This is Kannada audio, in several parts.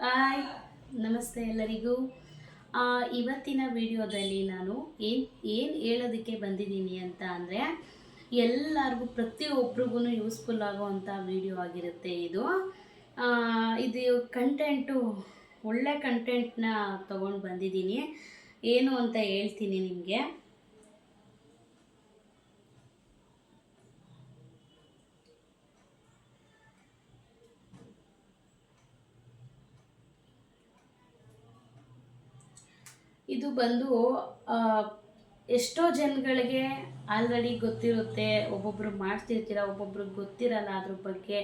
ಹಾಯ್, ನಮಸ್ತೆ ಎಲ್ಲರಿಗೂ. ಇವತ್ತಿನ ವಿಡಿಯೋದಲ್ಲಿ ನಾನು ಏನು ಏನು ಹೇಳೋದಕ್ಕೆ ಬಂದಿದ್ದೀನಿ ಅಂತ ಅಂದರೆ, ಎಲ್ಲರಿಗೂ ಪ್ರತಿಯೊಬ್ಬರಿಗೂ ಯೂಸ್ಫುಲ್ ಆಗೋವಂಥ ವಿಡಿಯೋ ಆಗಿರುತ್ತೆ ಇದು. ಇದು ಕಂಟೆಂಟು ಒಳ್ಳೆ ಕಂಟೆಂಟ್ನ ತೊಗೊಂಡು ಬಂದಿದ್ದೀನಿ. ಏನು ಅಂತ ಹೇಳ್ತೀನಿ ನಿಮಗೆ. ಇದು ಬಂದು ಎಷ್ಟೋ ಜನಗಳಿಗೆ ಆಲ್ರೆಡಿ ಗೊತ್ತಿರುತ್ತೆ, ಒಬ್ಬೊಬ್ರು ಮಾಡ್ತಿರ್ತೀರ ಒಬ್ಬೊಬ್ರಿಗೆ ಗೊತ್ತಿರಲ್ಲ ಅದ್ರ ಬಗ್ಗೆ.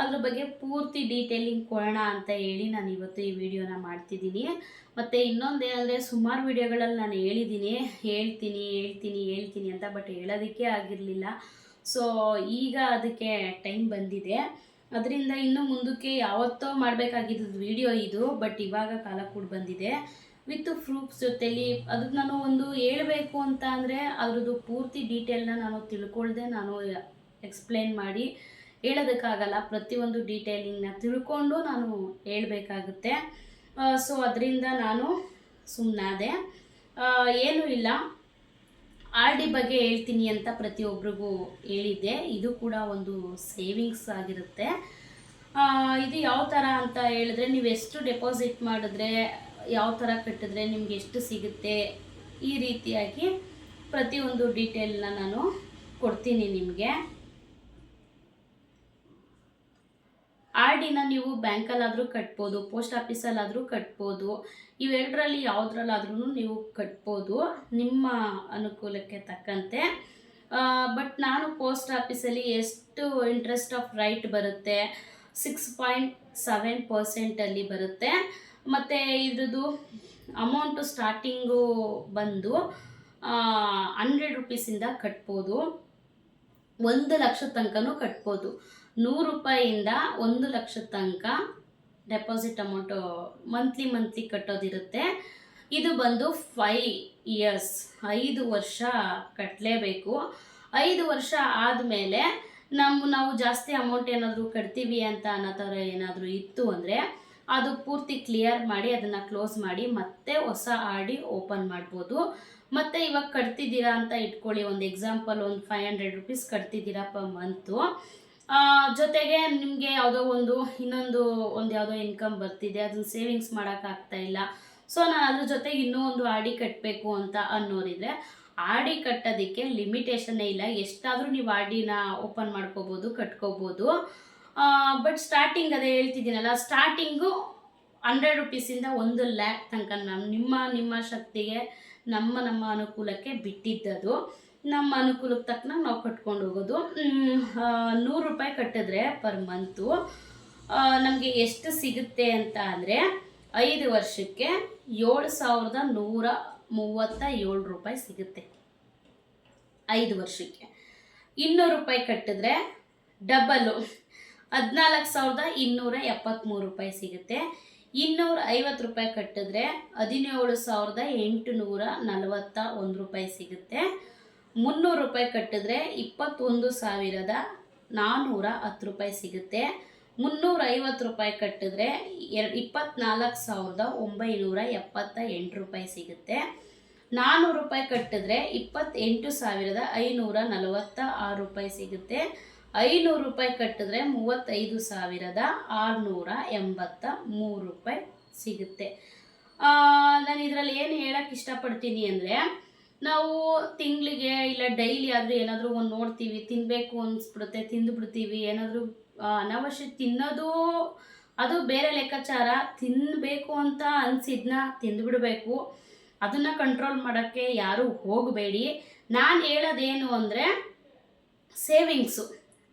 ಅದ್ರ ಬಗ್ಗೆ ಪೂರ್ತಿ ಡೀಟೇಲಿಂಗ್ ಕೊಡೋಣ ಅಂತ ಹೇಳಿ ನಾನು ಇವತ್ತು ಈ ವಿಡಿಯೋನ ಮಾಡ್ತಿದ್ದೀನಿ. ಮತ್ತು ಇನ್ನೊಂದು ಏನಂದರೆ ಸುಮಾರು ವಿಡಿಯೋಗಳಲ್ಲಿ ನಾನು ಹೇಳಿದ್ದೀನಿ, ಹೇಳ್ತೀನಿ ಹೇಳ್ತೀನಿ ಹೇಳ್ತೀನಿ ಅಂತ ಬಟ್ ಹೇಳೋದಕ್ಕೆ ಆಗಿರಲಿಲ್ಲ. ಸೊ ಈಗ ಅದಕ್ಕೆ ಟೈಮ್ ಬಂದಿದೆ. ಅದರಿಂದ ಇನ್ನು ಮುಂದಕ್ಕೆ ಯಾವತ್ತೋ ಮಾಡಬೇಕಾಗಿದ್ದು ವಿಡಿಯೋ ಇದು ಬಟ್ ಇವಾಗ ಕಾಲ ಕೂಡ ಬಂದಿದೆ. ವಿತ್ ಫ್ರೂಟ್ಸ್ ಜೊತೆಲಿ ಅದಕ್ಕೆ ನಾನು ಒಂದು ಹೇಳಬೇಕು ಅಂತ ಅಂದರೆ ಅದ್ರದ್ದು ಪೂರ್ತಿ ಡೀಟೇಲ್ನ ನಾನು ತಿಳ್ಕೊಳ್ದೆ, ನಾನು ಎಕ್ಸ್ಪ್ಲೇನ್ ಮಾಡಿ ಹೇಳೋದಕ್ಕಾಗಲ್ಲ. ಪ್ರತಿಯೊಂದು ಡೀಟೇಲಿಂಗ್ನ ತಿಳ್ಕೊಂಡು ನಾನು ಹೇಳಬೇಕಾಗುತ್ತೆ. ಸೊ ಅದರಿಂದ ನಾನು ಸುಮ್ಮನಾದೆ ಏನೂ ಇಲ್ಲ. ಆರ್ ಡಿ ಬಗ್ಗೆ ಹೇಳ್ತೀನಿ ಅಂತ ಪ್ರತಿಯೊಬ್ಬರಿಗೂ ಹೇಳಿದ್ದೆ. ಇದು ಕೂಡ ಒಂದು ಸೇವಿಂಗ್ಸ್ ಆಗಿರುತ್ತೆ. ಇದು ಯಾವ ಥರ ಅಂತ ಹೇಳಿದ್ರೆ, ನೀವು ಎಷ್ಟು ಡೆಪಾಸಿಟ್ ಮಾಡಿದ್ರೆ ಯಾವ ಥರ ಕಟ್ಟಿದ್ರೆ ನಿಮ್ಗೆ ಎಷ್ಟು ಸಿಗುತ್ತೆ ಈ ರೀತಿಯಾಗಿ ಪ್ರತಿಯೊಂದು ಡೀಟೇಲ್ನ ನಾನು ಕೊಡ್ತೀನಿ ನಿಮಗೆ. ಆರ್ ಡಿನ ನೀವು ಬ್ಯಾಂಕಲ್ಲಾದರೂ ಕಟ್ಬೋದು ಪೋಸ್ಟ್ ಆಫೀಸಲ್ಲಾದರೂ ಕಟ್ಬೋದು, ಇವೆರಡರಲ್ಲಿ ಯಾವುದ್ರಲ್ಲಾದ್ರೂ ನೀವು ಕಟ್ಬೋದು ನಿಮ್ಮ ಅನುಕೂಲಕ್ಕೆ ತಕ್ಕಂತೆ. ಬಟ್ ನಾನು ಪೋಸ್ಟ್ ಆಫೀಸಲ್ಲಿ ಎಷ್ಟು ಇಂಟ್ರೆಸ್ಟ್ ಆಫ್ ರೈಟ್ ಬರುತ್ತೆ ಸಿಕ್ಸ್ ಪಾಯಿಂಟ್ ಸೆವೆನ್ ಪರ್ಸೆಂಟಲ್ಲಿ ಬರುತ್ತೆ. ಮತ್ತು ಇದ್ರದ್ದು ಅಮೌಂಟು ಸ್ಟಾರ್ಟಿಂಗು ಬಂದು ಹಂಡ್ರೆಡ್ ರುಪೀಸಿಂದ ಕಟ್ಬೋದು. ಒಂದು ಲಕ್ಷ ತನಕನೂ ಕಟ್ಬೋದು. ನೂರು ರೂಪಾಯಿಯಿಂದ ಒಂದು ಲಕ್ಷ ತನಕ ಡೆಪಾಸಿಟ್ ಅಮೌಂಟು ಮಂತ್ಲಿ ಮಂತ್ಲಿ ಕಟ್ಟೋದಿರುತ್ತೆ. ಇದು ಬಂದು ಫೈ ಇಯರ್ಸ್ ಐದು ವರ್ಷ ಕಟ್ಟಲೇಬೇಕು ಐದು ವರ್ಷ ಆದಮೇಲೆ ನಮ್ಮ ನಾವು ಜಾಸ್ತಿ ಅಮೌಂಟ್ ಏನಾದರೂ ಕಟ್ತೀವಿ ಅಂತ ಅನ್ನೋ ಥರ ಏನಾದರೂ ಇತ್ತು ಅಂದರೆ ಅದು ಪೂರ್ತಿ ಕ್ಲಿಯರ್ ಮಾಡಿ ಅದನ್ನು ಕ್ಲೋಸ್ ಮಾಡಿ ಮತ್ತೆ ಹೊಸ ಆರ್ ಡಿ ಓಪನ್ ಮಾಡ್ಬೋದು. ಮತ್ತೆ ಇವಾಗ ಕಟ್ತಿದ್ದೀರಾ ಅಂತ ಇಟ್ಕೊಳ್ಳಿ, ಒಂದು ಎಕ್ಸಾಂಪಲ್ ಒಂದು ಫೈವ್ ಹಂಡ್ರೆಡ್ ರುಪೀಸ್ ಕಟ್ತಿದ್ದೀರಾ ಪರ್ ಮಂತು ಜೊತೆಗೆ ನಿಮಗೆ ಯಾವುದೋ ಒಂದು, ಇನ್ನೊಂದು, ಒಂದು ಯಾವುದೋ ಇನ್ಕಮ್ ಬರ್ತಿದೆ, ಅದನ್ನ ಸೇವಿಂಗ್ಸ್ ಮಾಡೋಕ್ಕಾಗ್ತಾ ಇಲ್ಲ. ಸೊ ನಾನು ಅದ್ರ ಜೊತೆಗೆ ಇನ್ನೂ ಒಂದು ಆರ್ ಡಿ ಕಟ್ಟಬೇಕು ಅಂತ ಅನ್ನೋರಿದ್ರೆ ಆರ್ ಡಿ ಕಟ್ಟೋದಕ್ಕೆ ಲಿಮಿಟೇಷನ್ನೇ ಇಲ್ಲ. ಎಷ್ಟಾದರೂ ನೀವು ಆರ್ ಡಿನ ಓಪನ್ ಮಾಡ್ಕೋಬೋದು, ಕಟ್ಕೋಬೋದು. ಬಟ್ ಸ್ಟಾರ್ಟಿಂಗ್ ಅದೇ ಹೇಳ್ತಿದ್ದೀನಲ್ಲ ಸ್ಟಾರ್ಟಿಂಗು ಹಂಡ್ರೆಡ್ ರುಪೀಸಿಂದ ಒಂದು ಲ್ಯಾಕ್ ತನಕ ನಮ್ಮ ನಿಮ್ಮ ನಿಮ್ಮ ಶಕ್ತಿಗೆ, ನಮ್ಮ ನಮ್ಮ ಅನುಕೂಲಕ್ಕೆ ಬಿಟ್ಟಿದ್ದದು. ನಮ್ಮ ಅನುಕೂಲಕ್ಕೆ ತಕ್ಕನಾಗ ನಾವು ಕಟ್ಕೊಂಡು ಹೋಗೋದು. ನೂರು ರೂಪಾಯಿ ಕಟ್ಟಿದ್ರೆ ಪರ್ ಮಂತು ನಮಗೆ ಎಷ್ಟು ಸಿಗುತ್ತೆ ಅಂತ ಅಂದರೆ, ಐದು ವರ್ಷಕ್ಕೆ ಏಳು ಸಾವಿರದ ನೂರ ಮೂವತ್ತ ಏಳು ರೂಪಾಯಿ ಸಿಗುತ್ತೆ. ಐದು ವರ್ಷಕ್ಕೆ. ಇನ್ನೂರು ರೂಪಾಯಿ ಕಟ್ಟಿದ್ರೆ ಡಬಲ್ಲು ಹದಿನಾಲ್ಕು ಸಾವಿರದ ಇನ್ನೂರ ಎಪ್ಪತ್ತ್ಮೂರು ರೂಪಾಯಿ ಸಿಗುತ್ತೆ. ಇನ್ನೂರ ಐವತ್ತು ರೂಪಾಯಿ ಕಟ್ಟಿದ್ರೆ ಹದಿನೇಳು ಸಾವಿರದ ಎಂಟುನೂರ ನಲವತ್ತ ಒಂದು ರೂಪಾಯಿ ಸಿಗುತ್ತೆ. ಮುನ್ನೂರು ರೂಪಾಯಿ ಕಟ್ಟಿದ್ರೆ ಇಪ್ಪತ್ತೊಂದು ಸಾವಿರದ ನಾನ್ನೂರ ಹತ್ತು ರೂಪಾಯಿ ಸಿಗುತ್ತೆ. ಮುನ್ನೂರ ಐವತ್ತು ರೂಪಾಯಿ ಕಟ್ಟಿದ್ರೆ ಎರಡು ಇಪ್ಪತ್ನಾಲ್ಕು ಸಾವಿರದ ಒಂಬೈನೂರ ಎಪ್ಪತ್ತ ಎಂಟು ರೂಪಾಯಿ ಸಿಗುತ್ತೆ. ನಾನ್ನೂರು ರೂಪಾಯಿ ಕಟ್ಟಿದ್ರೆ ಇಪ್ಪತ್ತೆಂಟು ಸಾವಿರದ ಐನೂರ ನಲವತ್ತ ಆರು ರೂಪಾಯಿ ಸಿಗುತ್ತೆ. ಐನೂರು ರೂಪಾಯಿ ಕಟ್ಟಿದ್ರೆ ಮೂವತ್ತೈದು ಸಾವಿರದ ಆರುನೂರ ಎಂಬತ್ತ ಮೂರು ರೂಪಾಯಿ ಸಿಗುತ್ತೆ. ನಾನು ಇದರಲ್ಲಿ ಏನು ಹೇಳಕ್ಕೆ ಇಷ್ಟಪಡ್ತೀನಿ ಅಂದರೆ, ನಾವು ತಿಂಗಳಿಗೆ ಇಲ್ಲ ಡೈಲಿ ಆದರೂ ಏನಾದರೂ ಒಂದು ನೋಡ್ತೀವಿ ತಿನ್ನಬೇಕು ಅನಿಸ್ಬಿಡುತ್ತೆ, ತಿಂದುಬಿಡ್ತೀವಿ, ಏನಾದರೂ ಅನಾವಶ್ಯಕ ತಿನ್ನೋದು, ಅದು ಬೇರೆ ಲೆಕ್ಕಾಚಾರ. ತಿನ್ನಬೇಕು ಅಂತ ಅನಿಸಿದ್ನ ತಿಂದುಬಿಡಬೇಕು. ಅದನ್ನು ಕಂಟ್ರೋಲ್ ಮಾಡೋಕ್ಕೆ ಯಾರೂ ಹೋಗಬೇಡಿ. ನಾನು ಹೇಳೋದೇನು ಅಂದರೆ ಸೇವಿಂಗ್ಸು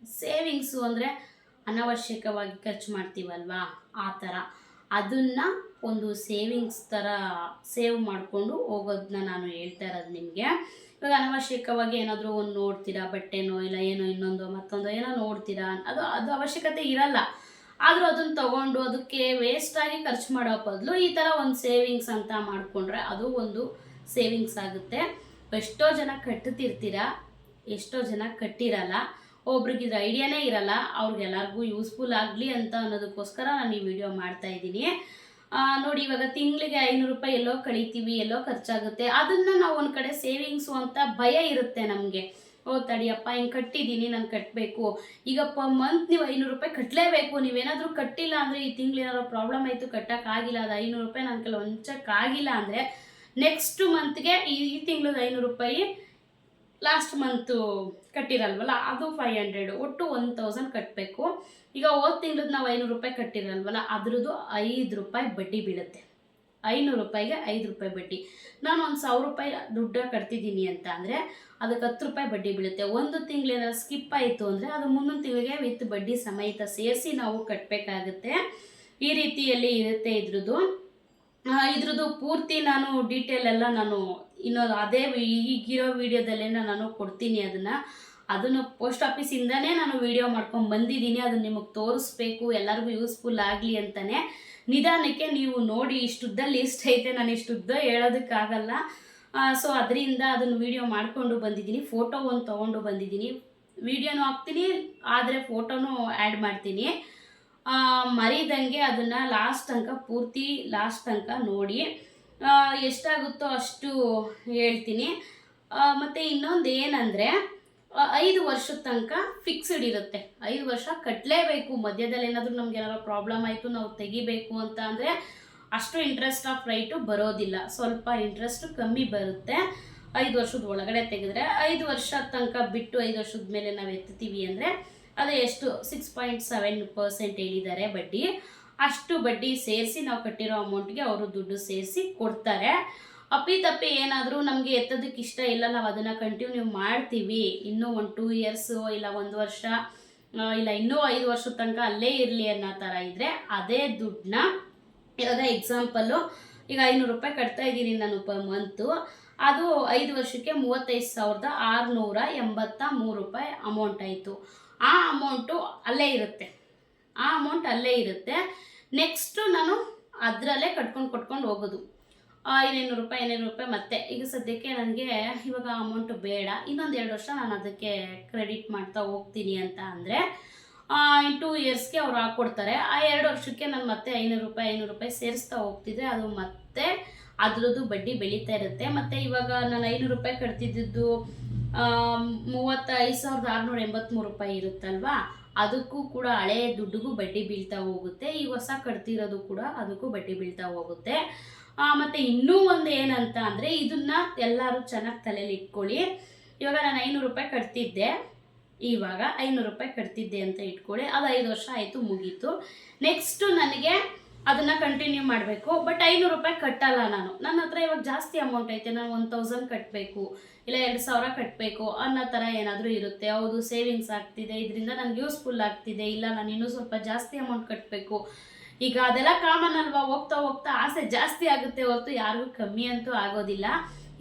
ಸೇವಿಂಗ್ಸು ಅಂದರೆ ಅನವಶ್ಯಕವಾಗಿ ಖರ್ಚು ಮಾಡ್ತೀವಲ್ವಾ? ಆ ಥರ ಅದನ್ನು ಒಂದು ಸೇವಿಂಗ್ಸ್ ಥರ ಸೇವ್ ಮಾಡಿಕೊಂಡು ಹೋಗೋದನ್ನ ನಾನು ಹೇಳ್ತಾ ಇರೋದು ನಿಮಗೆ. ಇವಾಗ ಅನವಶ್ಯಕವಾಗಿ ಏನಾದರೂ ಒಂದು ನೋಡ್ತೀರಾ? ಬಟ್ಟೆನೋ ಇಲ್ಲ ಏನೋ ಇನ್ನೊಂದು ಮತ್ತೊಂದು ಏನೋ ನೋಡ್ತೀರಾ? ಅದು ಅದು ಅವಶ್ಯಕತೆ ಇರಲ್ಲ. ಆದರೂ ಅದನ್ನು ತಗೊಂಡು ಅದಕ್ಕೆ ವೇಸ್ಟಾಗಿ ಖರ್ಚು ಮಾಡೋ ಬದಲು ಈ ಥರ ಒಂದು ಸೇವಿಂಗ್ಸ್ ಅಂತ ಮಾಡಿಕೊಂಡ್ರೆ ಅದು ಒಂದು ಸೇವಿಂಗ್ಸ್ ಆಗುತ್ತೆ. ಎಷ್ಟೋ ಜನ ಕಟ್ಟುತ್ತಿರ್ತೀರ ಎಷ್ಟೋ ಜನ ಕಟ್ಟಿರಲ್ಲ. ಒಬ್ರಿಗೆ ಇದು ಐಡಿಯಾನೇ ಇರಲ್ಲ, ಅವ್ರಿಗೆಲ್ಲರಿಗೂ ಯೂಸ್ಫುಲ್ ಆಗಲಿ ಅಂತ ಅನ್ನೋದಕ್ಕೋಸ್ಕರ ನಾನು ಈ ವಿಡಿಯೋ ಮಾಡ್ತಾ ಇದ್ದೀನಿ. ನೋಡಿ, ಇವಾಗ ತಿಂಗಳಿಗೆ ಐನೂರು ರೂಪಾಯಿ ಎಲ್ಲೋ ಕಳಿತೀವಿ, ಎಲ್ಲೋ ಖರ್ಚಾಗುತ್ತೆ. ಅದನ್ನ ನಾವು ಒಂದು ಕಡೆ ಸೇವಿಂಗ್ಸು ಅಂತ ಭಯ ಇರುತ್ತೆ ನಮಗೆ. ಓ, ತಡಿಯಪ್ಪ, ಹಿಂಗೆ ಕಟ್ಟಿದ್ದೀನಿ ನಾನು ಕಟ್ಟಬೇಕು ಈಗಪ್ಪ ಮಂತ್ ನೀವು ಐನೂರು ರೂಪಾಯಿ ಕಟ್ಟಲೇಬೇಕು ನೀವೇನಾದರೂ ಕಟ್ಟಿಲ್ಲ ಅಂದರೆ ಈ ತಿಂಗಳು ಏನಾದ್ರು ಪ್ರಾಬ್ಲಮ್ ಆಯಿತು ಕಟ್ಟೋಕ್ಕಾಗಿಲ್ಲ ಅದು ಐನೂರು ರೂಪಾಯಿ ನನ್ನ ಕೆಲವು ಹೊಂಚಕ್ಕಾಗಿಲ್ಲ ಅಂದರೆ ನೆಕ್ಸ್ಟ್ ಮಂತ್ಗೆ ಈ ತಿಂಗಳದ ಐನೂರು ರೂಪಾಯಿ ಲಾಸ್ಟ್ ಮಂತು ಕಟ್ಟಿರಲ್ವಲ್ಲ, ಅದು ಫೈವ್ ಹಂಡ್ರೆಡ್ ಒಟ್ಟು ಒನ್ ತೌಸಂಡ್ ಕಟ್ಟಬೇಕು ಈಗ ಹೋದ ತಿಂಗಳದ್ದು ನಾವು ಐನೂರು ರೂಪಾಯಿ ಕಟ್ಟಿರಲ್ವಲ್ಲ, ಅದ್ರದ್ದು ಐದು ರೂಪಾಯಿ ಬಡ್ಡಿ ಬೀಳುತ್ತೆ. ಐನೂರು ರೂಪಾಯಿಗೆ ಐದು ರೂಪಾಯಿ ಬಡ್ಡಿ. ನಾನು ಒಂದು ಸಾವಿರ ರೂಪಾಯಿ ದುಡ್ಡು ಕಟ್ತಿದ್ದೀನಿ ಅಂತ ಅಂದರೆ ಅದಕ್ಕೆ ಹತ್ತು ರೂಪಾಯಿ ಬಡ್ಡಿ ಬೀಳುತ್ತೆ. ಒಂದು ತಿಂಗಳು ಏನಾದ್ರು ಸ್ಕಿಪ್ ಆಯಿತು ಅಂದರೆ, ಅದು ಮುಂದೊಂದು ತಿಂಗಳಿಗೆ ವಿತ್ ಬಡ್ಡಿ ಸಮೇತ ಸೇರಿಸಿ ನಾವು ಕಟ್ಟಬೇಕಾಗುತ್ತೆ ಈ ರೀತಿಯಲ್ಲಿ ಇರುತ್ತೆ ಇದ್ರದ್ದು. ಇದ್ರದ್ದು ಪೂರ್ತಿ ನಾನು ಡೀಟೇಲ್ ಎಲ್ಲ ನಾನು ಇನ್ನೊಂದು ಅದೇ ಈಗಿರೋ ವಿಡಿಯೋದಲ್ಲೇ ನಾನು ಕೊಡ್ತೀನಿ ಅದನ್ನು. ಅದನ್ನು ಪೋಸ್ಟ್ ಆಫೀಸಿಂದನೇ ನಾನು ವಿಡಿಯೋ ಮಾಡ್ಕೊಂಡು ಬಂದಿದ್ದೀನಿ. ಅದನ್ನು ನಿಮಗೆ ತೋರಿಸ್ಬೇಕು, ಎಲ್ಲರಿಗೂ ಯೂಸ್ಫುಲ್ ಆಗಲಿ ಅಂತಲೇ ನಿಧಾನಕ್ಕೆ ನೀವು ನೋಡಿ ಇಷ್ಟುದ್ದ ಲಿಸ್ಟ್ ಐತೆ, ನಾನು ಇಷ್ಟುದ್ದ ಹೇಳೋದಕ್ಕಾಗಲ್ಲ. ಸೊ ಅದರಿಂದ ಅದನ್ನು ವಿಡಿಯೋ ಮಾಡಿಕೊಂಡು ಬಂದಿದ್ದೀನಿ. ಫೋಟೋ ಒಂದು ತೊಗೊಂಡು ಬಂದಿದ್ದೀನಿ. ವಿಡಿಯೋನೂ ಹಾಕ್ತೀನಿ, ಆದರೆ ಫೋಟೋನೂ ಆ್ಯಡ್ ಮಾಡ್ತೀನಿ. ಮರಿದಂಗೆ ಅದನ್ನು ಲಾಸ್ಟ್ ತನಕ ಪೂರ್ತಿ ಲಾಸ್ಟ್ ತನಕ ನೋಡಿ. ಎಷ್ಟಾಗುತ್ತೋ ಅಷ್ಟು ಹೇಳ್ತೀನಿ. ಮತ್ತು ಇನ್ನೊಂದು ಏನಂದರೆ ಐದು ವರ್ಷದ ತನಕ ಫಿಕ್ಸ್ಡ್ ಇರುತ್ತೆ. ಐದು ವರ್ಷ ಕಟ್ಟಲೇಬೇಕು ಮಧ್ಯದಲ್ಲಿ ಏನಾದರೂ ನಮ್ಗೆ ಏನಾದ್ರು ಪ್ರಾಬ್ಲಮ್ ಆಯಿತು, ನಾವು ತೆಗಿಬೇಕು ಅಂತ ಅಂದರೆ ಅಷ್ಟು ಇಂಟ್ರೆಸ್ಟ್ ಆಫ್ ರೈಟು ಬರೋದಿಲ್ಲ. ಸ್ವಲ್ಪ ಇಂಟ್ರೆಸ್ಟು ಕಮ್ಮಿ ಬರುತ್ತೆ. ಐದು ವರ್ಷದ ಒಳಗಡೆ ತೆಗೆದ್ರೆ, ಐದು ವರ್ಷ ತನಕ ಬಿಟ್ಟು ಐದು ವರ್ಷದ ಮೇಲೆ ನಾವು ಎತ್ತೀವಿ ಅಂದರೆ, ಅದು ಎಷ್ಟು ಸಿಕ್ಸ್ ಪಾಯಿಂಟ್ ಸೆವೆನ್ ಪರ್ಸೆಂಟ್ ಹೇಳಿದ್ದಾರೆ ಬಡ್ಡಿ. ಅಷ್ಟು ಬಡ್ಡಿ ಸೇರಿಸಿ ನಾವು ಕಟ್ಟಿರೋ ಅಮೌಂಟ್ಗೆ ಅವರು ದುಡ್ಡು ಸೇರಿಸಿ ಕೊಡ್ತಾರೆ. ಅಪ್ಪಿ ತಪ್ಪಿ ಏನಾದರೂ ನಮಗೆ ಎತ್ತೋದಕ್ಕೆ ಇಷ್ಟ ಇಲ್ಲ, ನಾವು ಅದನ್ನು ಕಂಟಿನ್ಯೂ ಮಾಡ್ತೀವಿ. ಇನ್ನೂ ಒಂದು ಟೂ ಇಯರ್ಸು ಇಲ್ಲ ಒಂದು ವರ್ಷ ಇಲ್ಲ ಇನ್ನೂ ಐದು ವರ್ಷದ ತನಕ ಅಲ್ಲೇ ಇರಲಿ ಅನ್ನೋ ಥರ ಇದ್ದರೆ ಅದೇ ದುಡ್ಡನ್ನ ಇವಾಗ ಎಕ್ಸಾಂಪಲ್ಲು ಈಗ ಐನೂರು ರೂಪಾಯಿ ಕಟ್ತಾ ಇದ್ದೀನಿ ನಾನು ಪರ್ ಮಂತು ಅದು ಐದು ವರ್ಷಕ್ಕೆ ಮೂವತ್ತೈದು ಸಾವಿರದ ಆರುನೂರ ಎಂಬತ್ತ ಮೂರು ರೂಪಾಯಿ ಅಮೌಂಟ್ ಆಯಿತು. ಆ ಅಮೌಂಟು ಅಲ್ಲೇ ಇರುತ್ತೆ. ಆ ಅಮೌಂಟ್ ಅಲ್ಲೇ ಇರುತ್ತೆ. ನೆಕ್ಸ್ಟು ನಾನು ಅದರಲ್ಲೇ ಕಟ್ಕೊಂಡು ಕೊಟ್ಕೊಂಡು ಹೋಗೋದು. ಐನೈನೂರು ರೂಪಾಯಿ ಐನೂರು ರೂಪಾಯಿ ಮತ್ತೆ. ಈಗ ಸದ್ಯಕ್ಕೆ ನನಗೆ ಇವಾಗ ಅಮೌಂಟು ಬೇಡ. ಇನ್ನೊಂದು ಎರಡು ವರ್ಷ ನಾನು ಅದಕ್ಕೆ ಕ್ರೆಡಿಟ್ ಮಾಡ್ತಾ ಹೋಗ್ತೀನಿ ಅಂತ ಅಂದರೆ ಟೂ ಇಯರ್ಸ್ಗೆ ಅವ್ರು ಹಾಕ್ಕೊಡ್ತಾರೆ ಆ ಎರಡು ವರ್ಷಕ್ಕೆ ನಾನು ಮತ್ತೆ ಐನೂರು ರೂಪಾಯಿ ಐನೂರು ರೂಪಾಯಿ ಸೇರಿಸ್ತಾ ಹೋಗ್ತಿದ್ರೆ ಅದು ಮತ್ತೆ ಅದರದ್ದು ಬಡ್ಡಿ ಬೆಳೀತಾ ಇರುತ್ತೆ. ಮತ್ತು ಇವಾಗ ನಾನು ಐನೂರು ರೂಪಾಯಿ ಕಟ್ತಿದ್ದು ಮೂವತ್ತೈದು ಸಾವಿರದ ಆರುನೂರ ಎಂಬತ್ತ್ಮೂರು ರೂಪಾಯಿ ಇರುತ್ತಲ್ವಾ? ಅದಕ್ಕೂ ಕೂಡ ಹಳೆ ದುಡ್ಡಿಗೂ ಬಡ್ಡಿ ಬೀಳ್ತಾ ಹೋಗುತ್ತೆ, ಈ ಹೊಸ ಕಟ್ತಿರೋದು ಕೂಡ ಅದಕ್ಕೂ ಬಡ್ಡಿ ಬೀಳ್ತಾ ಹೋಗುತ್ತೆ. ಮತ್ತೆ ಇನ್ನೂ ಒಂದು ಏನಂತ ಅಂದರೆ ಇದನ್ನ ಎಲ್ಲರೂ ಚೆನ್ನಾಗಿ ತಲೆಯಲ್ಲಿ ಇಟ್ಕೊಳ್ಳಿ. ಇವಾಗ ನಾನು ಐನೂರು ರೂಪಾಯಿ ಕಟ್ತಿದ್ದೆ, ಇವಾಗ ಐನೂರು ರೂಪಾಯಿ ಕಟ್ತಿದ್ದೆ ಅಂತ ಇಟ್ಕೊಳ್ಳಿ. ಅದು ಐದು ವರ್ಷ ಆಯಿತು ಮುಗೀತು. ನೆಕ್ಸ್ಟು ನನಗೆ ಅದನ್ನು ಕಂಟಿನ್ಯೂ ಮಾಡಬೇಕು. ಬಟ್ ಐನೂರು ರೂಪಾಯಿ ಕಟ್ಟಲ್ಲ ನಾನು. ನನ್ನ ಹತ್ರ ಇವಾಗ ಜಾಸ್ತಿ ಅಮೌಂಟ್ ಐತೆ. ನಾನು ಒನ್ ತೌಸಂಡ್ ಕಟ್ಟಬೇಕು ಇಲ್ಲ ಎರಡು ಸಾವಿರ ಕಟ್ಟಬೇಕು ಅನ್ನೋ ಥರ ಏನಾದರೂ ಇರುತ್ತೆ. ಹೌದು ಸೇವಿಂಗ್ಸ್ ಆಗ್ತಿದೆ. ಇದರಿಂದ ನನಗೆ ಯೂಸ್ಫುಲ್ ಆಗ್ತಿದೆ. ಇಲ್ಲ, ನಾನು ಇನ್ನೂ ಸ್ವಲ್ಪ ಜಾಸ್ತಿ ಅಮೌಂಟ್ ಕಟ್ಟಬೇಕು ಈಗ ಅದೆಲ್ಲ ಕಾಮನ್ ಅಲ್ವಾ? ಹೋಗ್ತಾ ಹೋಗ್ತಾ ಆಸೆ ಜಾಸ್ತಿ ಆಗುತ್ತೆ ಹೊರತು ಯಾರಿಗೂ ಕಮ್ಮಿ ಅಂತೂ ಆಗೋದಿಲ್ಲ.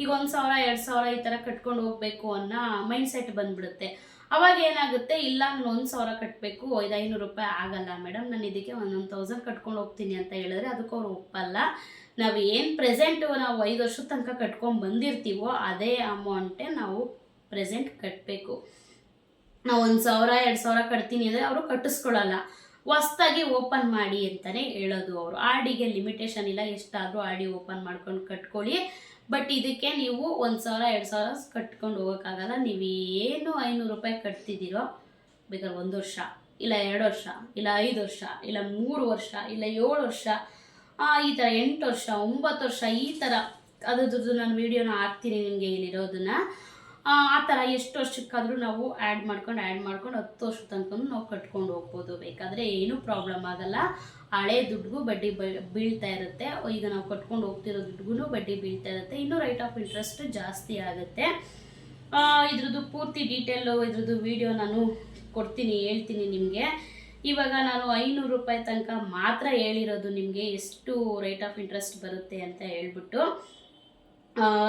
ಈಗ ಒಂದು ಸಾವಿರ, ಎರಡು ಸಾವಿರ ಈ ಥರ ಕಟ್ಕೊಂಡು ಹೋಗಬೇಕು ಅನ್ನೋ ಮೈಂಡ್ ಸೆಟ್ ಬಂದ್ಬಿಡುತ್ತೆ. ಅವಾಗ ಏನಾಗುತ್ತೆ, ಇಲ್ಲ, ನಾನು ಒಂದು ಸಾವಿರ ಕಟ್ಟಬೇಕು ಐದು ಐನೂರು ರೂಪಾಯಿ ಆಗಲ್ಲ ಮೇಡಮ್, ನಾನು ಇದಕ್ಕೆ ಒಂದೊಂದು ತೌಸಂಡ್ ಕಟ್ಕೊಂಡು ಹೋಗ್ತೀನಿ ಅಂತ ಹೇಳಿದ್ರೆ ಅದಕ್ಕೆ ಅವ್ರು ಒಪ್ಪಲ್ಲ. ನಾವು ಏನು ಪ್ರೆಸೆಂಟು ನಾವು ಐದು ವರ್ಷದ ತನಕ ಕಟ್ಕೊಂಡು ಬಂದಿರ್ತೀವೋ ಅದೇ ಅಮೌಂಟೇ ನಾವು ಪ್ರೆಸೆಂಟ್ ಕಟ್ಟಬೇಕು ನಾವು ಒಂದು ಸಾವಿರ, ಎರಡು ಸಾವಿರ ಕಟ್ತೀನಿ ಅಂದರೆ ಅವರು ಕಟ್ಟಿಸ್ಕೊಳ್ಳಲ್ಲ ಹೊಸ್ದಾಗಿ ಓಪನ್ ಮಾಡಿ ಅಂತಲೇ ಹೇಳೋದು ಅವರು. ಆರ್ ಡಿಗೆ ಲಿಮಿಟೇಷನ್ ಇಲ್ಲ, ಎಷ್ಟಾದರೂ ಆರ್ ಡಿ ಓಪನ್ ಮಾಡ್ಕೊಂಡು ಕಟ್ಕೊಳ್ಳಿ. ಬಟ್ ಇದಕ್ಕೆ ನೀವು ಒಂದು ಸಾವಿರ ಎರಡು ಸಾವಿರ ಕಟ್ಕೊಂಡು ಹೋಗೋಕ್ಕಾಗಲ್ಲ. ನೀವು ಏನು ಐನೂರು ರೂಪಾಯಿ ಕಟ್ತಿದ್ದೀರೋ, ಬೇಕಾದ್ರೆ ಒಂದು ವರ್ಷ, ಇಲ್ಲ ಎರಡು ವರ್ಷ, ಇಲ್ಲ ಐದು ವರ್ಷ, ಇಲ್ಲ ಮೂರು ವರ್ಷ, ಇಲ್ಲ ಏಳು ವರ್ಷ ಈ ಥರ ಎಂಟು ವರ್ಷ, ಒಂಬತ್ತು ವರ್ಷ, ಈ ಥರ ಅದ್ರದ್ದು ನಾನು ವೀಡಿಯೋನ ಹಾಕ್ತೀನಿ, ನಿಮಗೆ ಇಲ್ಲಿರೋದನ್ನ ಆ ಥರ ಎಷ್ಟು ವರ್ಷಕ್ಕಾದರೂ ನಾವು ಆ್ಯಡ್ ಮಾಡ್ಕೊಂಡು ಆ್ಯಡ್ ಮಾಡ್ಕೊಂಡು ಹತ್ತು ವರ್ಷ ತನಕ ನಾವು ಕಟ್ಕೊಂಡು ಹೋಗ್ಬೋದು. ಬೇಕಾದರೆ ಏನೂ ಪ್ರಾಬ್ಲಮ್ ಆಗಲ್ಲ. ಹಳೆ ದುಡ್ಡಿಗೂ ಬಡ್ಡಿ ಬೀಳ್ತಾ ಇರುತ್ತೆ. ಈಗ ನಾವು ಕಟ್ಕೊಂಡು ಹೋಗ್ತಿರೋ ದುಡ್ಡಿಗೂ ಬಡ್ಡಿ ಬೀಳ್ತಾ ಇರುತ್ತೆ. ಇನ್ನೂ ರೈಟ್ ಆಫ್ ಇಂಟ್ರೆಸ್ಟ್ ಜಾಸ್ತಿ ಆಗುತ್ತೆ. ಇದ್ರದ್ದು ಪೂರ್ತಿ ಡೀಟೇಲು ಇದ್ರದ್ದು ವಿಡಿಯೋ ನಾನು ಕೊಡ್ತೀನಿ, ಹೇಳ್ತೀನಿ ನಿಮಗೆ. ಇವಾಗ ನಾನು ಐನೂರು ರೂಪಾಯಿ ತನಕ ಮಾತ್ರ ಹೇಳಿರೋದು ನಿಮಗೆ ಎಷ್ಟು ರೇಟ್ ಆಫ್ ಇಂಟ್ರೆಸ್ಟ್ ಬರುತ್ತೆ ಅಂತ ಹೇಳ್ಬಿಟ್ಟು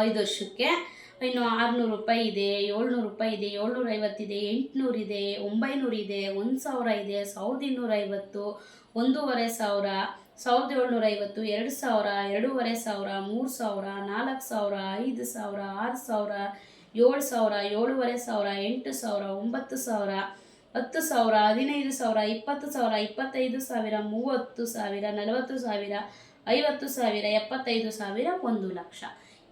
ಐದು ವರ್ಷಕ್ಕೆ. ಇನ್ನು ಆರುನೂರು ರೂಪಾಯಿ ಇದೆ, ಏಳ್ನೂರು ರೂಪಾಯಿ ಇದೆ, ಏಳ್ನೂರ ಐವತ್ತಿದೆ ಎಂಟುನೂರಿದೆ ಒಂಬೈನೂರು ಇದೆ, ಒಂದು ಸಾವಿರ ಇದೆ, ಸಾವಿರದ ಇನ್ನೂರ ಐವತ್ತು, ಒಂದೂವರೆ ಸಾವಿರ, ಸಾವಿರದ ಏಳ್ನೂರ ಐವತ್ತು, ಎರಡು ಸಾವಿರ, ಎರಡೂವರೆ ಸಾವಿರ, ಮೂರು ಸಾವಿರ, ನಾಲ್ಕು ಸಾವಿರ, ಐದು ಸಾವಿರ, ಆರು ಸಾವಿರ, ಏಳು ಸಾವಿರ, ಏಳುವರೆ ಸಾವಿರ, ಎಂಟು ಸಾವಿರ, ಒಂಬತ್ತು ಸಾವಿರ, ಹತ್ತು ಸಾವಿರ, ಹದಿನೈದು ಸಾವಿರ, ಇಪ್ಪತ್ತು ಸಾವಿರ, ಇಪ್ಪತ್ತೈದು ಸಾವಿರ, ಮೂವತ್ತು ಸಾವಿರ, ನಲವತ್ತು ಸಾವಿರ, ಐವತ್ತು ಸಾವಿರ, ಎಪ್ಪತ್ತೈದು ಸಾವಿರ, ಒಂದು ಲಕ್ಷ.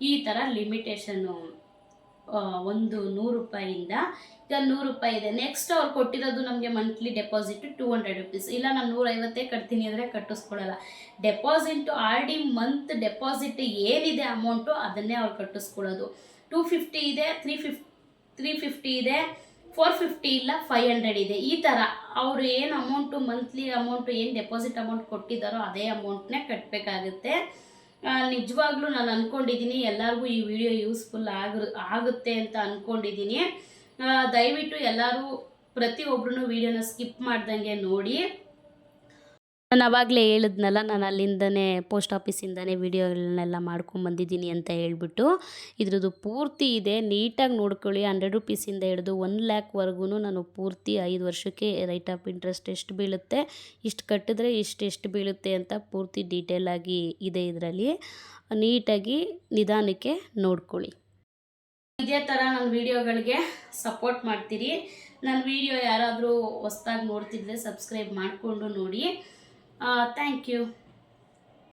ಈ ಥರ ಲಿಮಿಟೇಷನ್ನು ಒಂದು ನೂರು ರೂಪಾಯಿಯಿಂದ ಈಗ ನೂರು ರೂಪಾಯಿ ಇದೆ ನೆಕ್ಸ್ಟ್ ಅವ್ರು ಕೊಟ್ಟಿರೋದು ನಮಗೆ monthly deposit two hundred rupees ಇಲ್ಲ, ನಾನು ನೂರೈವತ್ತೇ ಕಟ್ತೀನಿ ಅಂದರೆ ಕಟ್ಟಿಸ್ಕೊಡಲ್ಲ deposit R D month deposit ಏನಿದೆ ಅಮೌಂಟು ಅದನ್ನೇ ಅವ್ರು ಕಟ್ಟಿಸ್ಕೊಳ್ಳೋದು ಟೂ ಫಿಫ್ಟಿ ಇದೆ ತ್ರೀ ಫಿಫ್ ತ್ರೀ ಫಿಫ್ಟಿ ಇದೆ ಫೋರ್ ಫಿಫ್ಟಿ ಇಲ್ಲ ಫೈವ್ ಹಂಡ್ರೆಡ್ ಇದೆ. ಈ ಥರ ಅವರು ಏನು ಅಮೌಂಟು ಮಂತ್ಲಿ ಅಮೌಂಟು ಏನು ಡೆಪಾಸಿಟ್ ಅಮೌಂಟ್ ಕೊಟ್ಟಿದ್ದಾರೋ ಅದೇ ಅಮೌಂಟ್ನೇ ಕಟ್ಟಬೇಕಾಗುತ್ತೆ ನಿಜವಾಗ್ಲೂ ನಾನು ಅಂದ್ಕೊಂಡಿದ್ದೀನಿ ಎಲ್ಲರಿಗೂ ಈ ವಿಡಿಯೋ ಯೂಸ್ಫುಲ್ ಆಗ, ಆಗುತ್ತೆ ಅಂತ ಅಂದ್ಕೊಂಡಿದ್ದೀನಿ ದಯವಿಟ್ಟು ಎಲ್ಲರೂ ಪ್ರತಿಯೊಬ್ಬರೂ ವಿಡಿಯೋನ ಸ್ಕಿಪ್ ಮಾಡ್ದಂಗೆ ನೋಡಿ. ನಾನು ಅವಾಗಲೇ ಹೇಳಿದ್ನಲ್ಲ, ನಾನು ಅಲ್ಲಿಂದನೇ ಪೋಸ್ಟ್ ಆಫೀಸಿಂದನೇ ವಿಡಿಯೋಗಳನ್ನೆಲ್ಲ ಮಾಡ್ಕೊಂಬಂದಿದ್ದೀನಿ ಅಂತ ಹೇಳ್ಬಿಟ್ಟು, ಇದ್ರದ್ದು ಪೂರ್ತಿ ಇದೆ. ನೀಟಾಗಿ ನೋಡ್ಕೊಳ್ಳಿ. ಹಂಡ್ರೆಡ್ ರುಪೀಸಿಂದ ಹಿಡಿದು ಒನ್ ಲ್ಯಾಕ್ವರೆಗೂ ನಾನು ಪೂರ್ತಿ ಐದು ವರ್ಷಕ್ಕೆ ರೈಟ್ ಆಫ್ ಇಂಟ್ರೆಸ್ಟ್ ಎಷ್ಟು ಬೀಳುತ್ತೆ, ಇಷ್ಟು ಕಟ್ಟಿದ್ರೆ ಇಷ್ಟು ಎಷ್ಟು ಬೀಳುತ್ತೆ ಅಂತ ಪೂರ್ತಿ ಡೀಟೇಲಾಗಿ ಇದೆ ಇದರಲ್ಲಿ. ನೀಟಾಗಿ ನಿಧಾನಕ್ಕೆ ನೋಡ್ಕೊಳ್ಳಿ. ಇದೇ ಥರ ನನ್ನ ವೀಡಿಯೋಗಳಿಗೆ ಸಪೋರ್ಟ್ ಮಾಡ್ತೀರಿ. ನನ್ನ ವೀಡಿಯೋ ಯಾರಾದರೂ ಹೊಸ್ದಾಗಿ ನೋಡ್ತಿದ್ರೆ ಸಬ್ಸ್ಕ್ರೈಬ್ ಮಾಡಿಕೊಂಡು ನೋಡಿ. Uh, thank you.